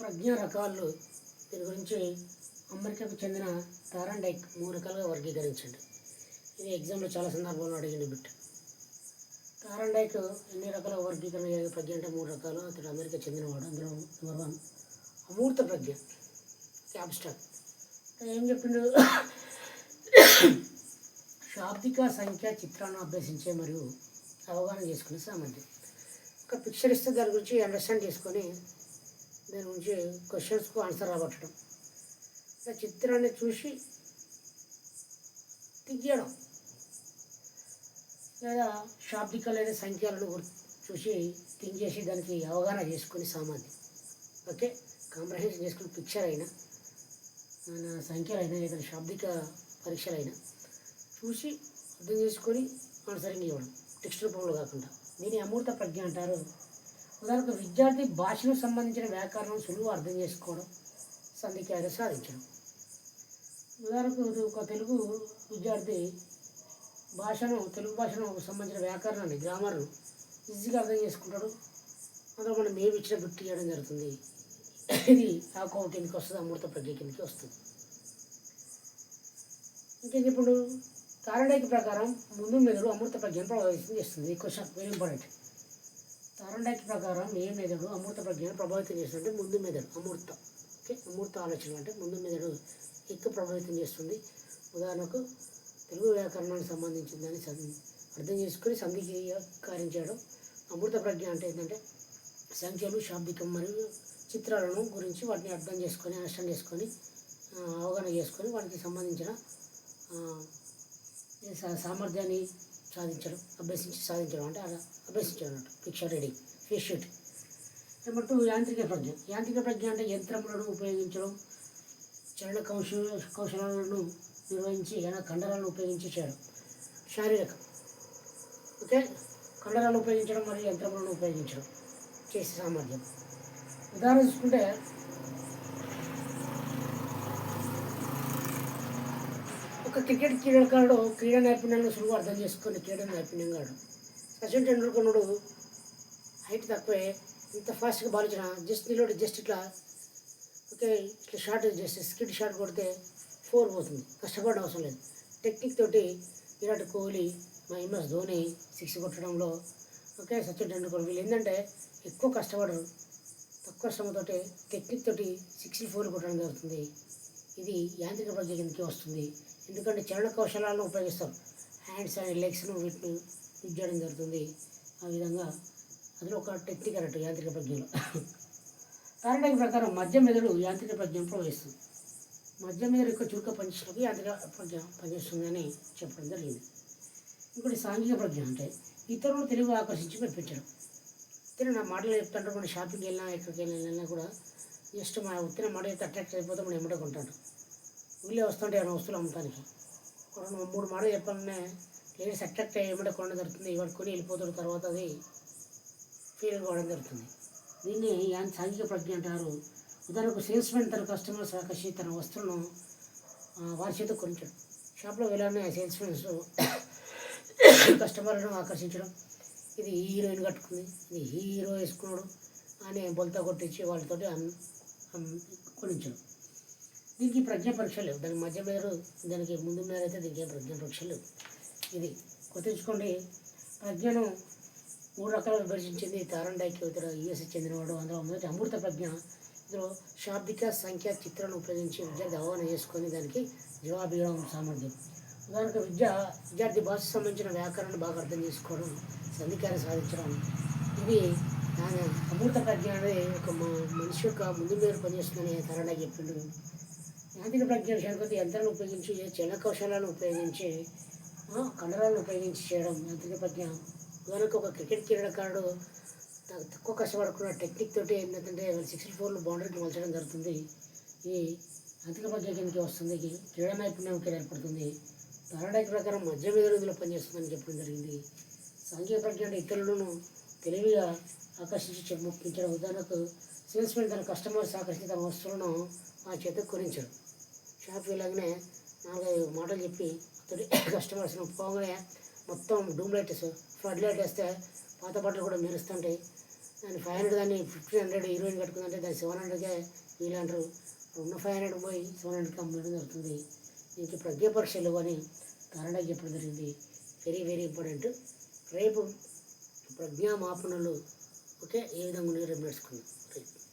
ప్రజ్ఞ రకాలు. దీని గురించి అమెరికాకు చెందిన తారన్ డైక్ మూడు రకాలుగా వర్గీకరించండి. ఇది ఎగ్జామ్లో చాలా సందర్భాల్లో అడిగింది బిట్. తారన్ డైక్ ఎన్ని రకాల వర్గీకరణ ప్రజ్ఞ అంటే మూడు రకాలు. అతడు అమెరికా చెందినవాడు. అందులో నెంబర్ వన్ అమూర్త ప్రజ్ఞ. క్యాబ్స్టాక్ ఏం చెప్పిండు? శాబ్దిక సంఖ్య చిత్రాలను అభ్యసించే మరియు అవగాహన చేసుకునే సామర్థ్యం. ఒక పిక్చర్ ఇస్తే దాని గురించి అండర్స్టాండ్ చేసుకొని దాని నుంచి క్వశ్చన్స్కు ఆన్సర్ రాబట్టడం. ఇలా చిత్రాన్ని చూసి తీయడం లేదా శాబ్దికలైన సంఖ్యలను చూసి థింక్ చేసి దానికి అవగాహన చేసుకుని సామాన్యం ఓకే? కాంప్రహెన్షన్ చేసుకుని పిక్చర్ అయినా మన సంఖ్యలైనా లేదా శాబ్దిక పరీక్షలైనా చూసి అర్థం చేసుకొని ఆన్సరింగ్ ఇవ్వడం. టెక్స్ట్ రూపంలో కాకుండా. దీని అమూర్త ప్రజ్ఞ అంటారు ఉదాహరణకు విద్యార్థి భాషను సంబంధించిన వ్యాకరణం సులువు అర్థం చేసుకోవడం సంధికార్యం సాధించడం. ఉదాహరణకు ఇది ఒక తెలుగు విద్యార్థి భాషను తెలుగు భాషను సంబంధించిన వ్యాకరణాన్ని గ్రామర్ను ఈజీగా అర్థం చేసుకుంటాడు. అందులో మనం మేము ఇచ్చిన గుర్తు చేయడం జరుగుతుంది. ఇది ఆ కోవ కిందకి వస్తుంది అమృత ప్రజ్ఞ కిందకి వస్తుంది. ఇంకేం ఇప్పుడు? తారండైకి ప్రకారం ముందు మెదడు అమృత ప్రజ్ఞను ప్రభావితం చేస్తుంది. ఈ క్వశ్చన్ వెరీ ఇంపార్టెంట్. తారండైకి ప్రకారం ఏ మెదడు అమృత ప్రజ్ఞను ప్రభావితం చేస్తుంటే ముందు మెదడు అమృత ఓకే? అమృత ఆలోచన అంటే ముందు మెదడు ఎక్కువ ప్రభావితం చేస్తుంది. ఉదాహరణకు తెలుగు వ్యాకరణానికి సంబంధించిన దాన్ని సం- అర్థం చేసుకొని సంధికి కార్యం చేయడం అమృత ప్రజ్ఞ అంటే ఏంటంటే సంఖ్యలు శాబ్దికం మరియు చిత్రాలను గురించి వాటిని అర్థం చేసుకొని అండర్స్టాండ్ చేసుకొని అవగాహన చేసుకొని వాటికి సంబంధించిన సా- సామర్థ్యాన్ని సాధించడం అభ్యసించి సాధించడం అంటే అలా అభ్యసించడం అన్నట్టు. Picture reading face sheet number two యాంత్రిక ప్రజ్ఞ. యాంత్రిక ప్రజ్ఞ అంటే యంత్రములను ఉపయోగించడం చరణ కౌశల కౌశలాలను నిర్వహించి లేదా కండరాలను ఉపయోగించి చేయడం. శారీరకం. ఓకే కండరాలను ఉపయోగించడం మరియు యంత్రములను ఉపయోగించడం. చేసే సామర్థ్యం. ఉదాహరణ చూసుకుంటే ఒక క్రికెట్ క్రీడాకారుడు క్రీడా నైపుణ్యాలను సులువు అర్థం చేసుకుని క్రీడా నైపుణ్యం కాడు. సచిన్ టెండూల్కర్ హైట్ తక్కువే. ఇంత ఫాస్ట్గా బాల్ ఇచ్చిన జస్ట్ నిలబడి జస్ట్ ఇట్లా ఓకే ఇట్లా షార్ట్ జస్ట్ స్కిడ్ షార్ట్ కొడితే ఫోర్ పోతుంది. కష్టపడడం అవసరం లేదు. టెక్నిక్ తోటి విరాట్ కోహ్లీ మా ఎంఎస్ ధోని సిక్స్ కొట్టడంలో ఓకే సచిన్ టెండూల్కర్ వీళ్ళు ఏంటంటే ఎక్కువ కష్టపడరు. తక్కువ శ్రమతోటి టెక్నిక్ తోటి సిక్స్ ఫోర్ కొట్టడం జరుగుతుంది. ఇది యాంత్రిక ప్రజ్ఞ కిందకి వస్తుంది. ఎందుకంటే చరణ కౌశలాలను ఉపయోగిస్తాం. హ్యాండ్స్ అండ్ లెగ్స్ను వీటిని యూజ్ చేయడం జరుగుతుంది. ఆ విధంగా అది ఒక టెక్నిక్ అన్నట్టు యాంత్రిక ప్రజ్ఞలో. తారడానికి ప్రకారం మధ్య మెదడు యాంత్రిక ప్రజ్ఞ ప్రవహిస్తుంది మధ్య మెదడు యొక్క చురుక పనిచేసినప్పుడు యాంత్రిక ప్రజ్ఞ పనిచేస్తుందని చెప్పడం జరిగింది. ఇంకోటి సాంఘిక ప్రజ్ఞ అంటే ఇతరులు తెలుగు ఆకర్షించి మెప్పించడం. ఉత్తిన నా మాటలు చెప్తుంటే మన షాపింగ్కి వెళ్ళినా ఎక్కడికి వెళ్ళినా కూడా జస్ట్ మన ఉత్తిన మాట అయితే అట్రాక్ట్ అయిపోతే మనం ఎమ్మటే కొంటాడు. వీళ్ళే వస్తుంటే ఏమైనా వస్తువులు అమ్మటానికి రెండు మూడు మాటలు చెప్పాలనే లేడీస్ అట్రాక్ట్ అయ్యి ఎమ్మటే కొనడం జరుగుతుంది. ఇవాడు కొని వెళ్ళిపోతాడు తర్వాత అది ఫీల్ కావడం జరుగుతుంది. దీన్ని యాన్ సాంఘిక ప్రజ్ఞ అంటారు. ఉదాహరణకు సేల్స్మెన్ తన కస్టమర్స్ ఆకర్షి తన వస్తువులను వారి చేత కొనించడం. షాప్లో వెళ్ళాలని సేల్స్మెన్స్ కస్టమర్లను ఆకర్షించడం. ఇది హీరోయిన్ కట్టుకుంది. ఇది హీరో వేసుకున్నాడు. అని బొలత కొట్టించి వాళ్ళతోటి అమ్- కొనించడం. దీనికి ప్రజ్ఞ పరీక్షలు లేవు. దానికి మధ్య మీద దానికి ముందు మేరైతే అయితే దీనికి ఏం ప్రజ్ఞ పరీక్షలు లేవు. ఇది గుర్తుంచుకోండి ప్రజ్ఞను మూడు రకాలుగా విభజించింది తారన్ ఇతర యుఎస్కి చెందినవాడు అందులో మొదటి అమృత ప్రజ్ఞ ఇందులో శాబ్దిక సంఖ్య చిత్రాలను ఉపయోగించి విద్యార్థి అవగాహన చేసుకొని దానికి జవాబు ఇవ్వడం సామర్థ్యం. ఉదాహరణకు విద్య విద్యార్థి భాషకు సంబంధించిన వ్యాకరణను బాగా అర్థం చేసుకోవడం సంధికారం సాధించడం ఇది అమృత ప్రజ్ఞ ఒక మనిషి యొక్క ముందు మీద పనిచేస్తుందని తారన్ చెప్పిండు. యాంత్రిక ప్రజ్ఞ విషయానికి యంత్రాలను ఉపయోగించి చలన కౌశలాలను ఉపయోగించి కండరాలను ఉపయోగించి చేయడం యాంత్రిక ప్రజ్ఞ ఉదాహరణకు ఒక క్రికెట్ క్రీడాకారుడు నాకు తక్కువ కష్టపడకుండా టెక్నిక్ తోటి ఏంటంటే సిక్స్టీ ఫోర్లో బౌండరీకి మలచడం జరుగుతుంది. ఈ అధిక ప్రజ్ఞ కిందకి వస్తుంది. క్రీడా నైపుణ్యంకి ఏర్పడుతుంది. పారాడైక్ ప్రకారం మధ్య మెదడులో పనిచేస్తుందని చెప్పడం జరిగింది. సాంఘిక ప్రజ్ఞ అంటే ఇతరులను తెలివిగా ఆకర్షించి చె- మొప్పించడం ఉదాహరణకు సేల్స్మెన్ తన కస్టమర్స్ ఆకర్షించి తమ వస్తువులను ఆ చేత కొనించాడు. షాప్ వెళ్ళగానే నాలుగైదు మాటలు చెప్పి అతడి కస్టమర్స్ను పోగానే మొత్తం డూమ్ లైట్స్ ఫ్లడ్ లైట్ వేస్తే పాత బట్టలు కూడా మెరుస్తుంటాయి దాని ఫైవ్ హండ్రెడ్ దాన్ని ఫిఫ్టీన్ హండ్రెడ్ హీరోయిన్ కట్టుకుందంటే దాన్ని సెవెన్ హండ్రెడ్కే వీలంటారు ఉన్న ఫైవ్ హండ్రెడ్ పోయి సెవెన్ హండ్రెడ్కి అమ్మడం జరుగుతుంది. దీనికి ప్రజ్ఞ పరీక్షలు అని కారణంగా చెప్పడం జరిగింది. వెరీ వెరీ ఇంపార్టెంట్ రేపు ప్రజ్ఞా మాపనలు ఓకే? ఏ విధంగా ఉన్నాయో రేపు నేర్చుకుందాం. రైట్